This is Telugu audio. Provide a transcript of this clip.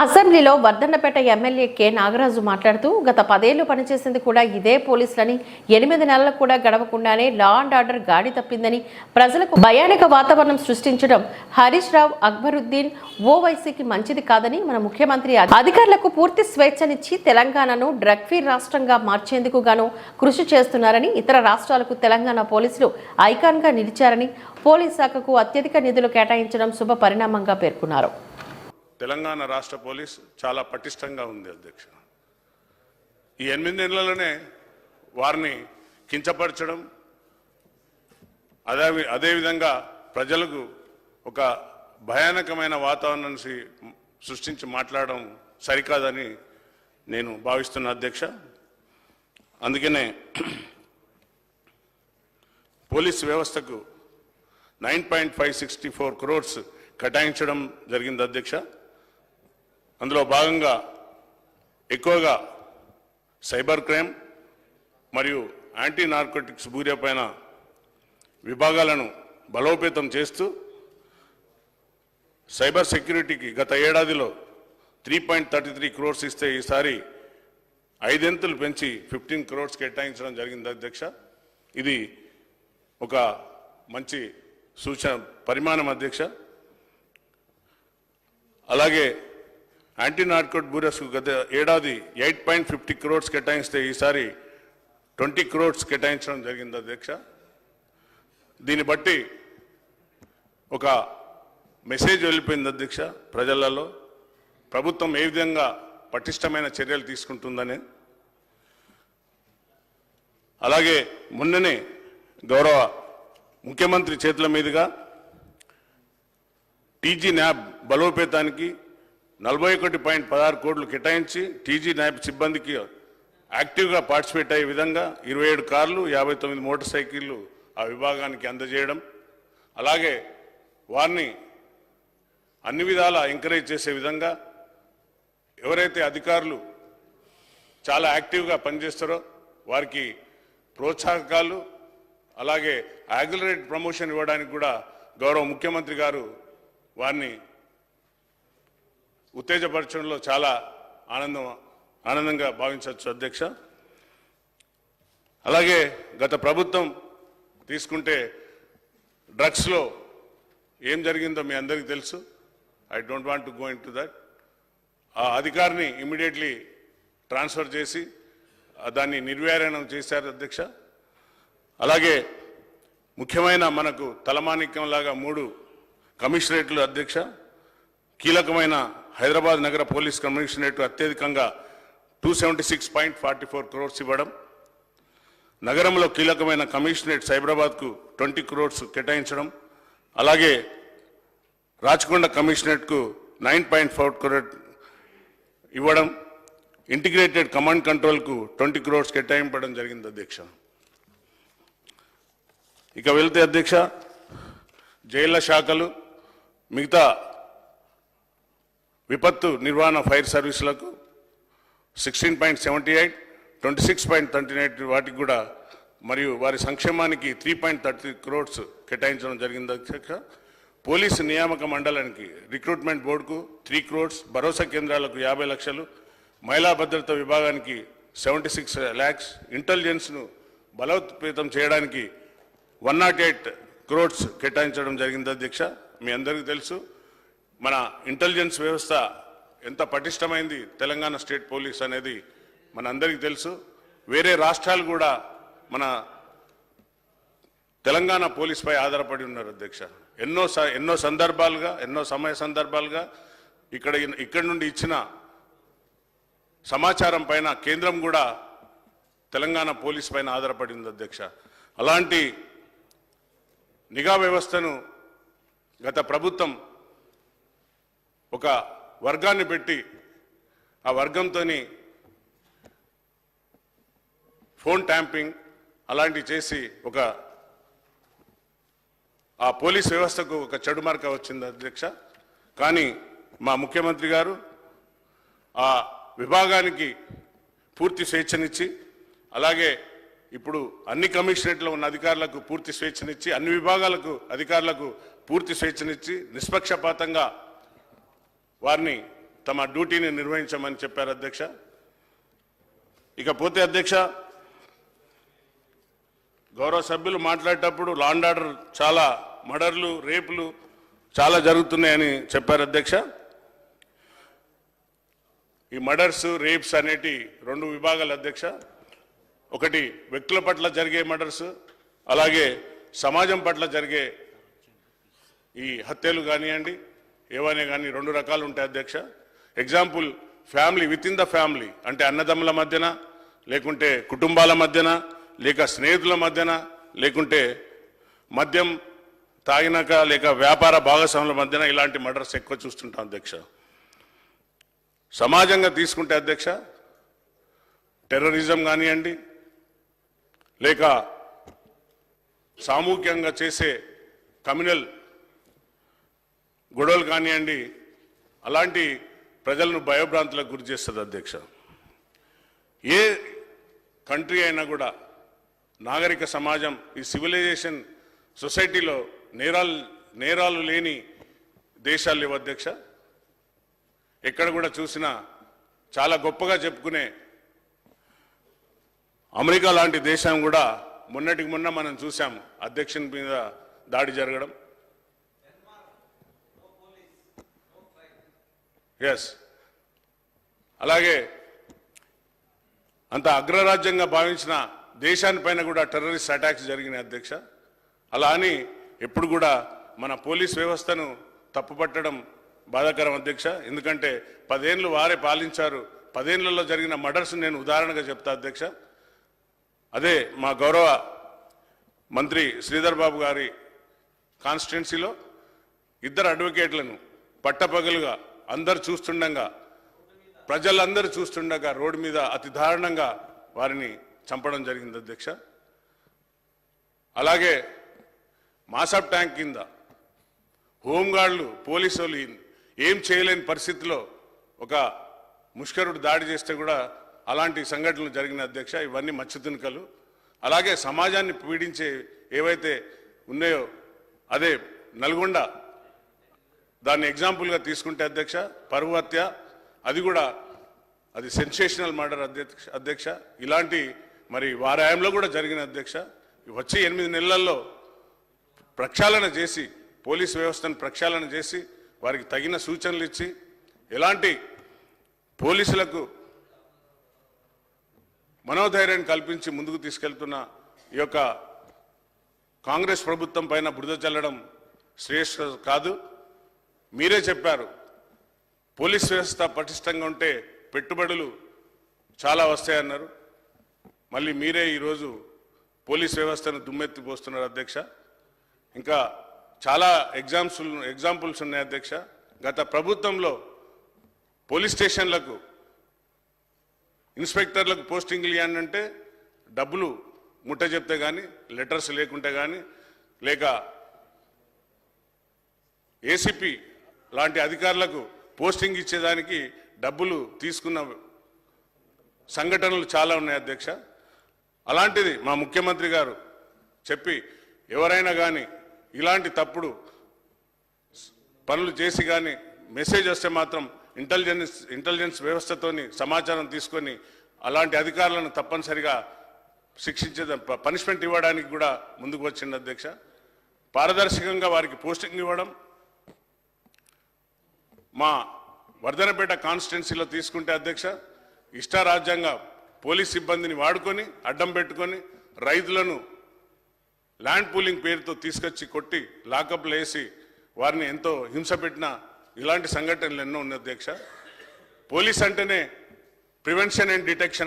అసెంబ్లీలో వర్ధన్నపేట ఎమ్మెల్యే కె. నాగరాజు మాట్లాడుతూ గత పదేళ్ళు పనిచేసింది కూడా ఇదే పోలీసులని ఎనిమిది నెలలకు కూడా గడవకుండానే లా అండ్ ఆర్డర్ గాడి తప్పిందని ప్రజలకు భయానక వాతావరణం సృష్టించడం హరీష్ రావు అక్బరుద్దీన్ ఓవైసీకి మంచిది కాదని మన ముఖ్యమంత్రి అధికారులకు పూర్తి స్వేచ్ఛనిచ్చి తెలంగాణను డ్రగ్ ఫ్రీ రాష్ట్రంగా మార్చేందుకు గాను కృషి చేస్తున్నారని ఇతర రాష్ట్రాలకు తెలంగాణ పోలీసులు ఐకాన్గా నిలిచారని పోలీస్ శాఖకు అత్యధిక నిధులు కేటాయించడం శుభ పరిణామంగా పేర్కొన్నారు. తెలంగాణ రాష్ట్ర పోలీస్ చాలా పటిష్టంగా ఉంది అధ్యక్ష. ఈ ఎనిమిది నెలలలోనే వారిని కించపరచడం అదే అదేవిధంగా ప్రజలకు ఒక భయానకమైన వాతావరణాన్ని సృష్టించి మాట్లాడడం సరికాదని నేను భావిస్తున్న అధ్యక్ష. అందుకనే పోలీస్ వ్యవస్థకు nine point five sixty four crores కేటాయించడం జరిగింది అధ్యక్ష. అందులో భాగంగా ఎక్కువగా సైబర్ క్రైమ్ మరియు యాంటీ నార్కోటిక్స్ పైన విభాగాలను బలోపేతం చేస్తూ సైబర్ సెక్యూరిటీకి గత ఏడాదిలో three point thirty three crores ఇస్తే ఈసారి ఐదెంతులు పెంచి ఫిఫ్టీన్ క్రోర్స్ కేటాయించడం జరిగింది అధ్యక్ష. ఇది ఒక మంచి సూచన పరిమాణం అధ్యక్ష. అలాగే యాంటీ నార్కోట్ బ్యూరోస్కు గత ఏడాది ఎయిట్ పాయింట్ ఫిఫ్టీ క్రోడ్స్ కేటాయిస్తే ఈసారి ట్వంటీ క్రోడ్స్ కేటాయించడం జరిగింది అధ్యక్ష. దీన్ని బట్టి ఒక మెసేజ్ వెళ్ళిపోయింది అధ్యక్ష ప్రజలలో. ప్రభుత్వం ఏ విధంగా పటిష్టమైన చర్యలు తీసుకుంటుందని. అలాగే మొన్ననే గౌరవ ముఖ్యమంత్రి చేతుల మీదుగా టీజీ న్యాబ్ బలోపేతానికి నలభై ఒకటి పాయింట్ పదహారు కోట్లు కేటాయించి టీజీ నాయపు సిబ్బందికి యాక్టివ్గా పార్టిసిపేట్ అయ్యే విధంగా ఇరవై ఏడు కార్లు యాభై తొమ్మిది మోటార్ సైకిళ్ళు ఆ విభాగానికి అందజేయడం. అలాగే వారిని అన్ని విధాలా ఎంకరేజ్ చేసే విధంగా ఎవరైతే అధికారులు చాలా యాక్టివ్గా పనిచేస్తారో వారికి ప్రోత్సాహకాలు అలాగే యాక్సిలరేట్ ప్రమోషన్ ఇవ్వడానికి కూడా గౌరవ ముఖ్యమంత్రి గారు వారిని ఉత్తేజపరచడంలో చాలా ఆనందం ఆనందంగా భావించవచ్చు అధ్యక్ష. అలాగే గత ప్రభుత్వం తీసుకుంటే డ్రగ్స్లో ఏం జరిగిందో మీ అందరికీ తెలుసు. I don't want to go into that ఆ అధికారిని ఇమీడియట్లీ ట్రాన్స్ఫర్ చేసి దాన్ని నిర్వీర్యనం చేశారు అధ్యక్ష. అలాగే ముఖ్యమైన మనకు తలమానిక్యంలాగా మూడు కమిషనరేట్లు అధ్యక్ష. కీలకమైన హైదరాబాద్ నగర పోలీస్ కమిషనరేట్ అత్యధికంగా two seventy six point forty four crores ఇవ్వడం నగరంలో కీలకమైన కమిషనరేట్ సైబరాబాద్కు ట్వంటీ క్రోర్స్ కేటాయించడం అలాగే రాచకొండ కమిషనరేట్కు నైన్ పాయింట్ ఫోర్ క్రోర్ ఇవ్వడం ఇంటిగ్రేటెడ్ కమాండ్ కంట్రోల్కు ట్వంటీ క్రోర్స్ కేటాయింపడం జరిగింది అధ్యక్ష. ఇక వెళ్తే అధ్యక్ష జైళ్ళ శాఖలు మిగతా విపత్తు నిర్వహణ fire సర్వీసులకు sixteen point seventy eight twenty six point thirty eight వాటికి కూడా మరియు వారి సంక్షేమానికి త్రీ పాయింట్ థర్టీ క్రోడ్స్ కేటాయించడం జరిగింది అధ్యక్ష. పోలీసు నియామక మండలానికి రిక్రూట్మెంట్ బోర్డుకు త్రీ క్రోడ్స్ భరోసా కేంద్రాలకు యాభై లక్షలు మహిళా భద్రత విభాగానికి సెవెంటీ సిక్స్ ల్యాక్స్ ఇంటెలిజెన్స్ను బలోత్పేతం చేయడానికి వన్ నాట్ ఎయిట్ క్రోడ్స్ కేటాయించడం జరిగింది అధ్యక్ష. మీ అందరికీ తెలుసు. మన ఇంటెలిజెన్స్ వ్యవస్థ ఎంత పటిష్టమైంది? తెలంగాణ స్టేట్ పోలీస్ అనేది మన అందరికీ తెలుసు. వేరే రాష్ట్రాలు కూడా మన తెలంగాణ పోలీస్పై ఆధారపడి ఉన్నారు అధ్యక్ష. ఎన్నో స- ఎన్నో సందర్భాలుగా ఎన్నో సమయ సందర్భాలుగా ఇక్కడ ఇక్కడ నుండి ఇచ్చిన సమాచారం పైన కేంద్రం కూడా తెలంగాణ పోలీస్ పైన ఆధారపడి ఉంది అధ్యక్ష. అలాంటి నిఘా వ్యవస్థను గత ప్రభుత్వం ఒక వర్గాన్ని పెట్టి ఆ వర్గంతోని ఫోన్ ట్యాంపింగ్ అలాంటివి చేసి ఒక ఆ పోలీస్ వ్యవస్థకు ఒక చెడు మార్క వచ్చింది అధ్యక్ష. కానీ మా ముఖ్యమంత్రి గారు ఆ విభాగానికి పూర్తి స్వేచ్ఛనిచ్చి అలాగే ఇప్పుడు అన్ని కమిషనరేట్లో ఉన్న అధికారులకు పూర్తి స్వేచ్ఛనిచ్చి అన్ని విభాగాలకు అధికారులకు పూర్తి స్వేచ్ఛనిచ్చి నిష్పక్షపాతంగా వారిని తమ డ్యూటీని నిర్వహించమని చెప్పారు అధ్యక్ష. ఇకపోతే అధ్యక్ష గౌరవ సభ్యులు మాట్లాడేటప్పుడు లాండ్ ఆర్డర్ చాలా మర్డర్లు రేపులు చాలా జరుగుతున్నాయని చెప్పారు అధ్యక్ష. ఈ మర్డర్స్ రేప్స్ అనేటి రెండు విభాగాలు అధ్యక్ష. ఒకటి వ్యక్తుల పట్ల జరిగే మర్డర్స్ అలాగే సమాజం పట్ల జరిగే ఈ హత్యలు కానివ్వండి ఏవైనా కానీ రెండు రకాలు ఉంటాయి అధ్యక్ష. Example family with in the family అంటే అన్నదమ్ముల మధ్యన లేకుంటే కుటుంబాల మధ్యన లేక స్నేహితుల మధ్యన లేకుంటే మద్యం తాగినాక లేక వ్యాపార భాగస్వాముల మధ్యన ఇలాంటి మర్డర్స్ ఎక్కువ చూస్తుంటాం అధ్యక్ష. సమాజంగా తీసుకుంటే అధ్యక్ష టెర్రరిజం కానివ్వండి లేక సామూహికంగా చేసే కమ్యూనల్ గొడవలు కానివ్వండి అలాంటి ప్రజలను భయభ్రాంతులకు గురి చేస్తుంది అధ్యక్ష. ఏ కంట్రీ అయినా కూడా నాగరిక సమాజం ఈ సివిలైజేషన్ సొసైటీలో నేరాలు నేరాలు లేని దేశాలు లేవు అధ్యక్ష. ఎక్కడ కూడా చూసినా చాలా గొప్పగా చెప్పుకునే అమెరికా లాంటి దేశం కూడా మొన్నటికి మొన్న మనం చూసాం అధ్యక్షుని మీద దాడి జరగడం. ఎస్ అలాగే అంత అగ్రరాజ్యంగా భావించిన దేశానిపైన కూడా టెర్రరిస్ట్ అటాక్స్ జరిగినాయి అధ్యక్ష. అలా అని ఎప్పుడు కూడా మన పోలీస్ వ్యవస్థను తప్పుపట్టడం బాధాకరం అధ్యక్ష. ఎందుకంటే పదేళ్ళు వారే పాలించారు. పదేళ్ళలో జరిగిన మర్డర్స్ నేను ఉదాహరణగా చెప్తా అధ్యక్ష. అదే మా గౌరవ మంత్రి శ్రీధర్ బాబు గారి కాన్స్టిట్యున్సీలో ఇద్దరు అడ్వకేట్లను పట్టపగలుగా అందరు చూస్తుండగా ప్రజలందరూ చూస్తుండగా రోడ్డు మీద అతి దారుణంగా వారిని చంపడం జరిగింది అధ్యక్ష. అలాగే మాసాబ్ ట్యాంక్ కింద హోంగార్డులు పోలీసు వాళ్ళు ఏం చేయలేని పరిస్థితిలో ఒక ముష్కరుడు దాడి చేస్తే కూడా అలాంటి సంఘటనలు జరిగిన అధ్యక్ష ఇవన్నీ మత్స్యతునికలు అలాగే సమాజాన్ని పీడించే ఏవైతే ఉన్నాయో అదే నల్గొండ దాన్ని ఎగ్జాంపుల్గా తీసుకుంటే అధ్యక్ష పరువు హత్య అది కూడా అది సెన్సేషనల్ మర్డర్ అధ్యక్ష అధ్యక్ష. ఇలాంటి మరి వారాయంలో కూడా జరిగిన అధ్యక్ష వచ్చే ఎనిమిది నెలల్లో ప్రక్షాళన చేసి పోలీస్ వ్యవస్థను ప్రక్షాళన చేసి వారికి తగిన సూచనలు ఇచ్చి ఎలాంటి పోలీసులకు మనోధైర్యాన్ని కల్పించి ముందుకు తీసుకెళ్తున్న ఈ యొక్క కాంగ్రెస్ ప్రభుత్వం పైన బురద చల్లడం శ్రేష్ఠ కాదు. మీరే చెప్పారు పోలీస్ వ్యవస్థ పటిష్టంగా ఉంటే పెట్టుబడులు చాలా వస్తాయన్నారు. మళ్ళీ మీరే ఈరోజు పోలీస్ వ్యవస్థను దుమ్మెత్తిపోస్తున్నారు అధ్యక్ష. ఇంకా చాలా ఎగ్జామ్స్ ఎగ్జాంపుల్స్ ఉన్నాయి అధ్యక్ష. గత ప్రభుత్వంలో పోలీస్ స్టేషన్లకు ఇన్స్పెక్టర్లకు పోస్టింగ్లు ఇవ్వండి అంటే డబ్బులు ముట్ట చెప్తే కానీ లెటర్స్ లేకుంటే కానీ లేక ఏసీపీ లాంటి అధికారులకు పోస్టింగ్ ఇచ్చేదానికి డబ్బులు తీసుకున్న సంఘటనలు చాలా ఉన్నాయి అధ్యక్ష. అలాంటిది మా ముఖ్యమంత్రి గారు చెప్పి ఎవరైనా కానీ ఇలాంటి తప్పుడు పనులు చేసి కానీ మెసేజ్ వస్తే మాత్రం ఇంటెలిజెన్స్ ఇంటెలిజెన్స్ వ్యవస్థతోని సమాచారం తీసుకొని అలాంటి అధికారులను తప్పనిసరిగా శిక్షించే పనిష్మెంట్ ఇవ్వడానికి కూడా ముందుకు వచ్చింది అధ్యక్ష. పారదర్శకంగా వారికి పోస్టింగ్ ఇవ్వడం మా వర్ధనపేట కాన్స్టిట్యున్సీలో తీసుకుంటే అధ్యక్ష ఇష్టారాజ్యంగా పోలీస్ సిబ్బందిని వాడుకొని అడ్డం పెట్టుకొని రైతులను ల్యాండ్ పూలింగ్ పేరుతో తీసుకొచ్చి కొట్టి లాకప్లు వేసి వారిని ఎంతో హింస పెట్టిన ఇలాంటి సంఘటనలు ఎన్నో ఉన్నాయి అధ్యక్ష. పోలీస్ అంటేనే ప్రివెన్షన్ అండ్ డిటెక్షన్